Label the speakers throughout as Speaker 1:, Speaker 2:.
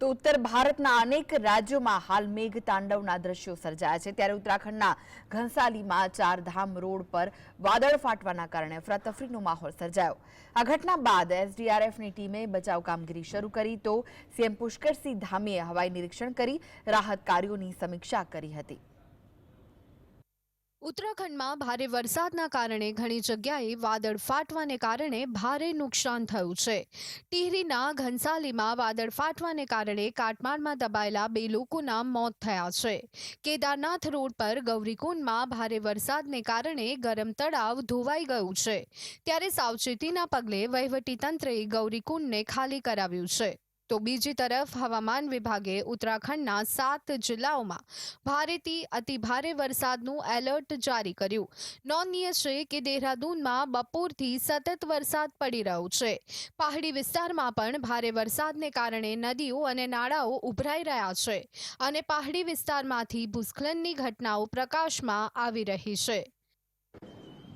Speaker 1: તો ઉત્તર ભારતના અનેક રાજ્યોમાં હાલ મેઘ તાંડવના દ્રશ્યો સર્જાયા છે. ત્યારે ઉત્તરાખંડના ઘનસાલીમાં ચારધામ રોડ પર વાદળ ફાટવાના કારણે અફરાતફરીનો માહોલ સર્જાયો. આ ઘટના બાદ એસડીઆરએફની ટીમે બચાવ કામગીરી શરૂ કરી તો સીએમ પુષ્કરસિંહ ધામીએ હવાઈ નિરીક્ષણ કરી, રાહત કાર્યોની સમીક્ષા કરી હતી.
Speaker 2: ઉત્તરાખંડમાં ભારે વરસાદના કારણે ઘણી જગ્યાએ વાદળ ફાટવાને કારણે ભારે નુકસાન થયું છે. ટિહરીના ઘનસાલીમાં વાદળ ફાટવાને કારણે કાટમાળમાં દબાયેલા બે લોકોના મોત થયા છે. કેદારનાથ રોડ પર ગૌરીકુંડમાં ભારે વરસાદને કારણે ગરમ તળાવ ધોવાઈ ગયું છે. ત્યારે સાવચેતીના પગલે વહીવટીતંત્રે ગૌરીકુંડને ખાલી કરાવ્યું છે. તો બીજી તરફ હવામાન વિભાગે ઉત્તરાખંડના સાત જિલ્લાઓમાં ભારેથી અતિભારે વરસાદનું એલર્ટ જારી કર્યું નોંધનીય છે કે દેહરાદૂનમાં બપોરથી સતત વરસાદ પડી રહ્યો છે પહાડી વિસ્તારમાં પણ ભારે વરસાદને કારણે નદીઓ અને નાળાઓ ઉભરાઈ રહ્યા છે અને પહાડી વિસ્તારમાંથી ભૂસ્ખલનની ઘટનાઓ પ્રકાશમાં આવી રહી છે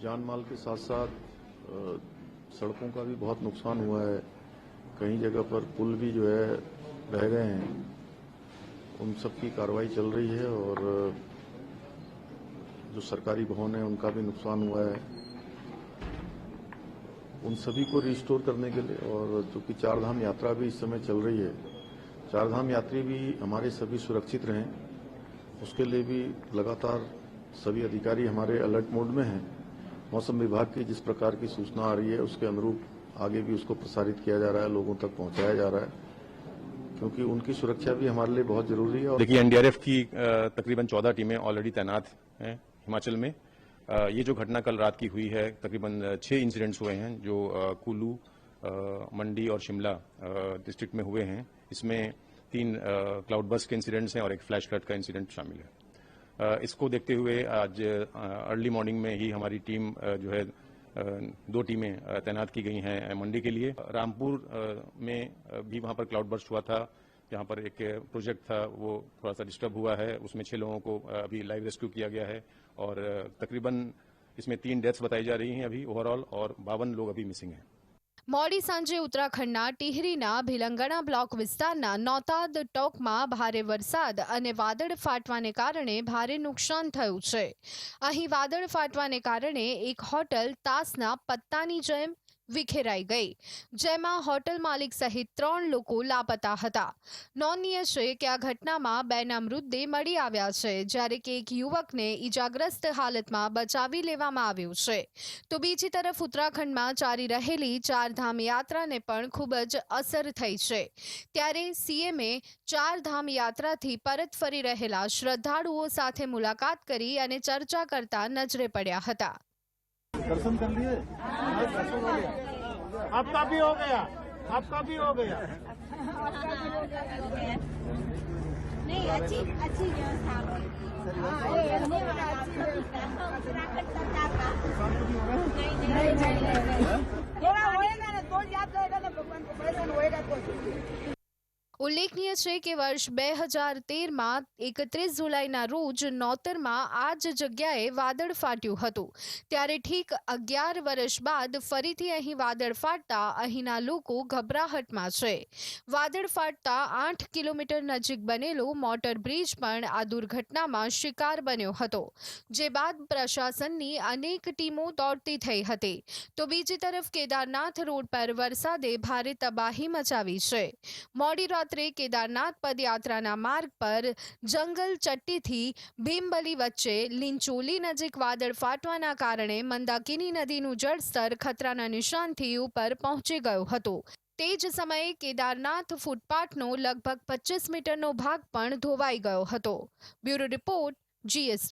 Speaker 3: जान माल के साथ साथ अ, सड़कों का भी बहुत नुकसान हुआ है कई जगह पर पुल भी जो है रह गए हैं। उन सब की कार्रवाई चल रही है और, जो सरकारी भवन है, उनका भी नुकसान हुआ है। उन सभी को रिस्टोर करने के लिए और चूँकि चार धाम यात्रा भी इस समय चल रही है, चारधाम यात्री भी हमारे सभी सुरक्षित रहें। उसके लिए भी लगातार सभी अधिकारी हमारे अलर्ट मोड में हैं। मौसम विभाग की जिस प्रकार की सूचना आ रही है, उसके अनुरूप आगे भी उसको प्रसारित किया जा रहा है, लोगों तक पहुँचाया जा रहा है, क्योंकि उनकी सुरक्षा भी हमारे लिए बहुत ज़रूरी है
Speaker 4: देखिए, एनडीआरएफ की तकरीबन चौदह टीमें ऑलरेडी तैनात हैं हिमाचल में। ये जो घटना कल रात की हुई है, तकरीबन छह इंसिडेंट्स हुए हैं जो कुल्लू मंडी और शिमला डिस्ट्रिक्ट में हुए हैं। इसमें तीन क्लाउड बस के इंसिडेंट्स हैं और एक फ्लैश फ्लड का इंसिडेंट शामिल है। इसको देखते हुए आज अर्ली मॉर्निंग में ही हमारी टीम जो है दो टीमें तैनात की गई हैं मंडी के लिए। रामपुर में भी वहाँ पर क्लाउड बर्स्ट हुआ था। जहाँ पर एक प्रोजेक्ट था, वो थोड़ा सा डिस्टर्ब हुआ है। उसमें छह लोगों को अभी लाइव रेस्क्यू किया गया है और तकरीबन इसमें तीन डेथ्स बताई जा रही हैं अभी ओवरऑल और बावन लोग अभी मिसिंग हैं।
Speaker 2: મોડી સાંજે ઉત્તરાખંડના ટિહરીના ભીલંગણા બ્લોક વિસ્તારના નૌતાદ ટોકમાં ભારે વરસાદ અને વાદળ ફાટવાને કારણે ભારે નુકસાન થયું છે. અહીં વાદળ ફાટવાને કારણે એક હોટલ તાસના પત્તાની જેમ વિખેરાઈ ગઈ. જેમાં હોટલ માલિક સહિત ત્રણ લોકો લાપતા હતા. નોંધનીય છે કે આ ઘટનામાં બેના મૃતદેહ મળી આવ્યા છે, જ્યારે કે એક યુવકને ઈજાગ્રસ્ત હાલતમાં બચાવી લેવામાં આવ્યું છે. તો બીજી તરફ ઉત્તરાખંડમાં ચાલી રહેલી ચારધામ યાત્રાને પણ ખૂબ જ અસર થઈ છે. ત્યારે સીએમએ ચારધામ યાત્રાથી પરત ફરી રહેલા શ્રદ્ધાળુઓ સાથે મુલાકાત કરી અને ચર્ચા કરતા નજરે પડ્યા હતા.
Speaker 5: दर्शन कर लिए? दर्शन हो गया आपका भी हो गया। आपका भी हो गया।
Speaker 6: नहीं अच्छी अच्छी व्यवस्था गई। ये धन्यवाद व्यवस्था उत्तराखंड सरकार का नहीं नहीं नहीं
Speaker 2: ઉલ્લેખનીય છે કે વર્ષ બે હજાર તેરમાં, એકત્રીસ જુલાઈના રોજ નોતરમાં આ જ જગ્યાએ વાદળ ફાટ્યું હતું. ત્યારે ઠીક અગિયાર વર્ષ બાદ ફરીથી અહીં વાદળ ફાટતા અહીંના લોકો ગભરાહટમાં છે. વાદળ ફાટતા આઠ કિલોમીટર નજીક બનેલો મોટર બ્રિજ પણ આ દુર્ઘટનામાં શિકાર બન્યો હતો, જે બાદ પ્રશાસનની અનેક ટીમો દોડતી થઈ હતી. તો બીજી તરફ કેદારનાથ રોડ પર વરસાદે ભારે તબાહી મચાવી છે. મોડી રાત્રે કેદારનાથ પદયાત્રાના માર્ગ પર જંગલ ચટ્ટીથી ભીમબલી વચ્ચે લીંચોલી નજીક વાદળ ફાટવાના કારણે મંદાકિની નદીનું જળસ્તર ખતરાના નિશાનથી ઉપર પહોંચી ગયું હતું. તે જ સમયે કેદારનાથ ફૂટપાથનો લગભગ પચીસ મીટરનો ભાગ પણ ધોવાઈ ગયો હતો. Bureau report GS